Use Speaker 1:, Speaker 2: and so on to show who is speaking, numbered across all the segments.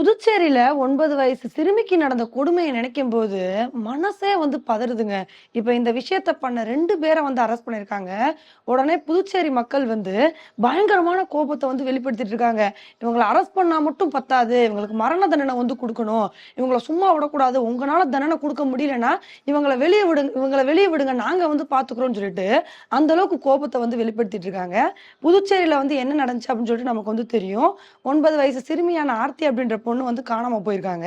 Speaker 1: புதுச்சேரியில ஒன்பது வயசு சிறுமிக்கு நடந்த கொடுமையை நினைக்கும் போது மனசே வந்து பதறுதுங்க. இப்ப இந்த விஷயத்த பண்ண ரெண்டு பேரை வந்து அரெஸ்ட் பண்ணிருக்காங்க உடனே புதுச்சேரி மக்கள் வந்து பயங்கரமான கோபத்தை வந்து வெளிப்படுத்திட்டு இருக்காங்க. இவங்களை அரெஸ்ட் பண்ணா மட்டும் பத்தாது. இவங்களுக்கு மரண தண்டனை வந்து கொடுக்கணும். இவங்களை சும்மா விடக்கூடாது. உங்களால தண்டனை கொடுக்க முடியலன்னா இவங்களை வெளியே விடுங்க இவங்களை வெளியே விடுங்க. நாங்க வந்து பாத்துக்கிறோம்னு சொல்லிட்டு அந்த அளவுக்கு கோபத்தை வந்து வெளிப்படுத்திட்டு இருக்காங்க. புதுச்சேரியில வந்து என்ன நடந்துச்சு அப்படின்னு சொல்லிட்டு நமக்கு வந்து தெரியும். ஒன்பது வயசு சிறுமியான ஆர்த்தி அப்படின்ற பொண்ணு வந்து காணாம போயிருக்காங்க.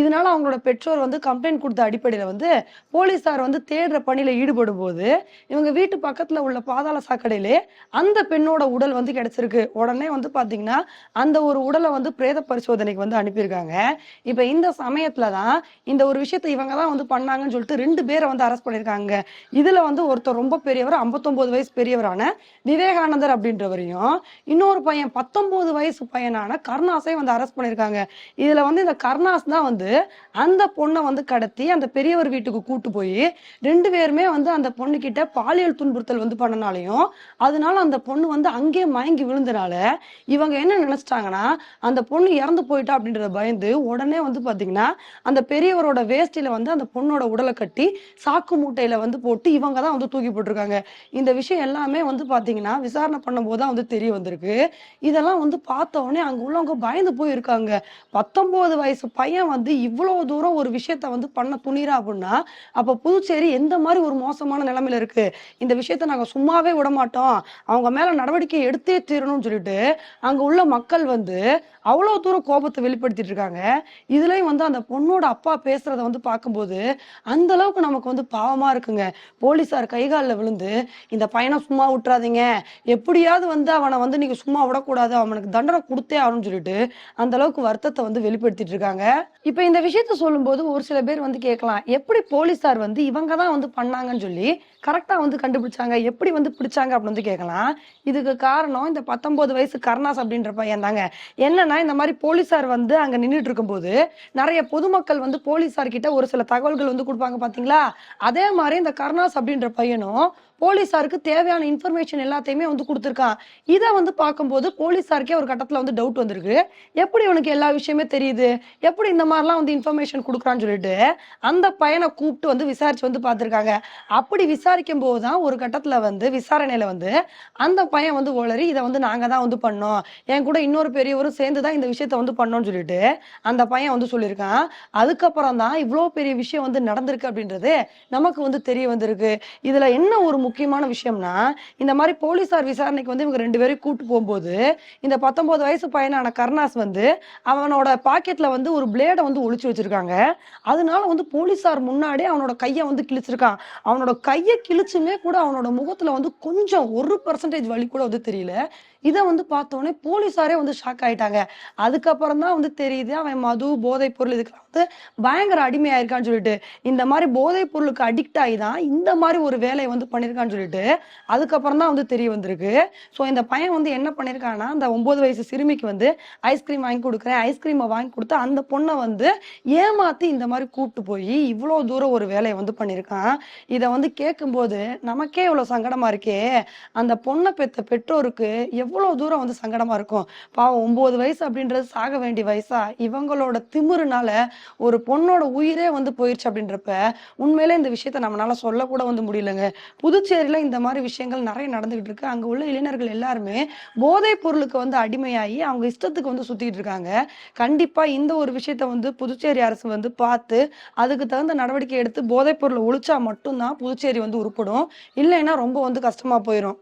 Speaker 1: இதனால அவங்களோட பெற்றோர் வந்து கம்ப்ளைண்ட் கொடுத்த அடிப்படையில வந்து போலீசார் வந்து தேடுற பணியில ஈடுபடும் போது இவங்க வீட்டு பக்கத்துல உள்ள பாதாள சாக்கடையிலே அந்த பெண்ணோட உடல் வந்து கிடைச்சிருக்கு. உடனே வந்து பாத்தீங்கன்னா அந்த ஒரு உடலை வந்து பிரேத பரிசோதனைக்கு வந்து அனுப்பியிருக்காங்க. இப்ப இந்த சமயத்தில் தான் இந்த ஒரு விஷயத்தை இவங்க தான் வந்து பண்ணாங்கன்னு சொல்லிட்டு ரெண்டு பேரை வந்து அரெஸ்ட் பண்ணிருக்காங்க இதுல வந்து ஒருத்தர் ரொம்ப பெரியவர் 59 வயசு பெரியவரான விவேகானந்தர் அப்படின்றவரையும் இன்னொரு பையன் பத்தொன்பது வயசு பையனான கருணாசை வந்து அரெஸ்ட் பண்ணிருக்காங்க இதுல வந்து இந்த கர்ணாஸ் தான் வந்து அந்த பொண்ணை வந்து கடத்தி அந்த பெரியவர் வீட்டுக்கு கூட்டு போய் ரெண்டு பேருமே வந்து அந்த பொண்ணு கிட்ட பாலியல் துன்புறுத்தல் வந்து பண்ணனாலையும் அதனால அந்த பொண்ணு வந்து அங்கேயே மயங்கி விழுந்தனால இவங்க என்ன நினைச்சிட்டாங்கன்னா அந்த பொண்ணு இறந்து போயிட்டா அப்படின்றத பயந்து உடனே வந்து பாத்தீங்கன்னா அந்த பெரியவரோட வேஷ்டியில வந்து அந்த பொண்ணோட உடலை கட்டி சாக்கு மூட்டையில வந்து போட்டு இவங்க தான் வந்து தூக்கி போட்டிருக்காங்க. இந்த விஷயம் எல்லாமே வந்து பாத்தீங்கன்னா விசாரணை பண்ணும்போது தான் வந்து தெரிய வந்திருக்கு. இதெல்லாம் வந்து பார்த்த உடனே அங்க உள்ளவங்க பயந்து போயிருக்காங்க. பத்தொம்போது பத்தொன்பது வயசு பையன் வந்து இவ்வளவு தூரம் ஒரு விஷயத்த வந்து பண்ண துணிறா அப்படின்னா அப்ப புதுச்சேரி எந்த மாதிரி ஒரு மோசமான நிலைமையில இருக்கு? இந்த விஷயத்த நாங்க சும்மாவே விட மாட்டோம். அவங்க மேல நடவடிக்கை எடுத்தே தீரணும்னு சொல்லிட்டு அங்க உள்ள மக்கள் வந்து அவ்வளவு தூரம் கோபத்தை வெளிப்படுத்திட்டு இருக்காங்க. இதுலயும் வந்து அந்த பொண்ணோட அப்பா பேசுறத வந்து பார்க்கும்போது அந்த அளவுக்கு நமக்கு வந்து பாவமா இருக்குங்க. போலீஸார் கைகாலில் விழுந்து இந்த பையனை சும்மா விட்டுறாதீங்க. எப்படியாவது வந்து அவனை வந்து நீங்க சும்மா விடக்கூடாது. அவனுக்கு தண்டனை கொடுத்தே ஆகணும்னு சொல்லிட்டு அந்த அளவுக்கு வருத்தத்தை வந்து வெளிப்படுத்திட்டு இருக்காங்க. இப்ப இந்த விஷயத்த சொல்லும்போது ஒரு சில பேர் வந்து கேட்கலாம் எப்படி போலீஸார் வந்து இவங்க தான் வந்து பண்ணாங்கன்னு சொல்லி கரெக்டா வந்து கண்டுபிடிச்சாங்க எப்படி வந்து பிடிச்சாங்க? அப்படின்னு வந்து கேட்கலாம். இதுக்கு காரணம் இந்த பத்தொன்பது வயசு கருணாஸ் அப்படின்ற பையன் தாங்க. என்னன்னா இந்த மாதிரி போலீஸார் வந்து அங்க நின்றுட்டு இருக்கும்போது நிறைய பொதுமக்கள் வந்து போலீஸார் கிட்ட ஒரு சில தகவல்கள் வந்து கொடுப்பாங்க பாத்தீங்களா? அதே மாதிரி இந்த கருணாஸ் அப்படின்ற பையனும் போலீசாருக்கு தேவையான இன்ஃபர்மேஷன் எல்லாத்தையுமே வந்து கொடுத்துருக்கான். இதை வந்து பார்க்கும்போது போலீஸாருக்கே ஒரு கட்டத்துல வந்து டவுட் வந்திருக்கு. எப்படி இவனுக்கு எல்லா விஷயமே தெரியுது. எப்படி இந்த மாதிரிலாம் வந்து இன்ஃபர்மேஷன் கொடுக்குறான்னு சொல்லிட்டு அந்த பையனை கூப்பிட்டு வந்து விசாரிச்சு வந்து பார்த்துருக்காங்க. அப்படி விசாரிக்கும் போது தான் ஒரு கட்டத்துல வந்து விசாரணையில வந்து அந்த பையன் வந்து உளறி இதை வந்து நாங்க தான் வந்து பண்ணோம். என் கூட இன்னொரு பெரியவரும் சேர்ந்து தான் இந்த விஷயத்த வந்து பண்ணோம்னு சொல்லிட்டு அந்த பையன் வந்து சொல்லியிருக்கான். அதுக்கப்புறம் தான் இவ்வளோ பெரிய விஷயம் வந்து நடந்திருக்கு அப்படின்றது நமக்கு வந்து தெரிய வந்திருக்கு. இதுல என்ன ஒரு முக்கியமான விஷயம்னா இந்த மாதிரி போலீசார் விசாரணைக்கு வந்து இவங்க ரெண்டு பேரும் கூட்டு போகும்போது இந்த பத்தொன்பது வயசு பையனான கருணாஸ் வந்து அவன் அவனோட பாக்கெட்ல வந்து ஒரு பிளேடை வந்து ஒளிச்சு வச்சிருக்காங்க. அதனால வந்து போலீசார் முன்னாடி அவனோட கையை வந்து கிழிச்சிருக்கான். அவனோட கையை கிழிச்சுமே கூட அவனோட முகத்துல வந்து கொஞ்சம் ஒரு பர்சன்டேஜ் வலி கூட வந்து தெரியல. இதை வந்து பார்த்தோன்னே போலீஸாரே வந்து ஷாக் ஆயிட்டாங்க. அதுக்கப்புறம் தான் வந்து தெரியுது அவன் மது போதைப் பொருள் இதுக்கெல்லாம் வந்து பயங்கர அடிமையாயிருக்கான்னு சொல்லிட்டு. இந்த மாதிரி போதைப் பொருளுக்கு அடிக்ட் ஆகி தான் இந்த மாதிரி ஒரு வேலையை வந்து பண்ணியிருக்கான்னு சொல்லிட்டு அதுக்கப்புறம் தான் வந்து தெரிய வந்திருக்கு. ஸோ இந்த பையன் வந்து என்ன பண்ணியிருக்கான்னா அந்த ஒன்பது வயசு சிறுமிக்கு வந்து ஐஸ்கிரீம் வாங்கி கொடுக்குறேன் ஐஸ்கிரீமை வாங்கி கொடுத்து அந்த பொண்ணை வந்து ஏமாத்தி இந்த மாதிரி கூப்பிட்டு போய் இவ்வளோ தூரம் ஒரு வேலையை வந்து பண்ணியிருக்கான். இதை வந்து கேட்கும்போது நமக்கே இவ்வளோ சங்கடமா இருக்கே. அந்த பொண்ணை பெத்த பெற்றோருக்கு எவ்வளோ தூரம் வந்து சங்கடமா இருக்கும்? பாவம் ஒன்பது வயசு அப்படின்றது சாக வேண்டிய வயசா? இவங்களோட திமிருனால ஒரு பொண்ணோட உயிரே வந்து போயிடுச்சு அப்படின்றப்ப உண்மையிலே இந்த விஷயத்த நம்மளால சொல்லக்கூட வந்து முடியலங்க. புதுச்சேரியில இந்த மாதிரி விஷயங்கள் நிறைய நடந்துகிட்டு இருக்கு. அங்க உள்ள இளைஞர்கள் எல்லாருமே போதைப் பொருளுக்கு வந்து அடிமையாகி அவங்க இஷ்டத்துக்கு வந்து சுத்திட்டு இருக்காங்க. கண்டிப்பா இந்த ஒரு விஷயத்த வந்து புதுச்சேரி அரசு வந்து பார்த்து அதுக்கு தகுந்த நடவடிக்கை எடுத்து போதைப் பொருளை ஒழிச்சா மட்டும்தான் புதுச்சேரி வந்து உருப்படும். இல்லைன்னா ரொம்ப வந்து கஷ்டமா போயிடும்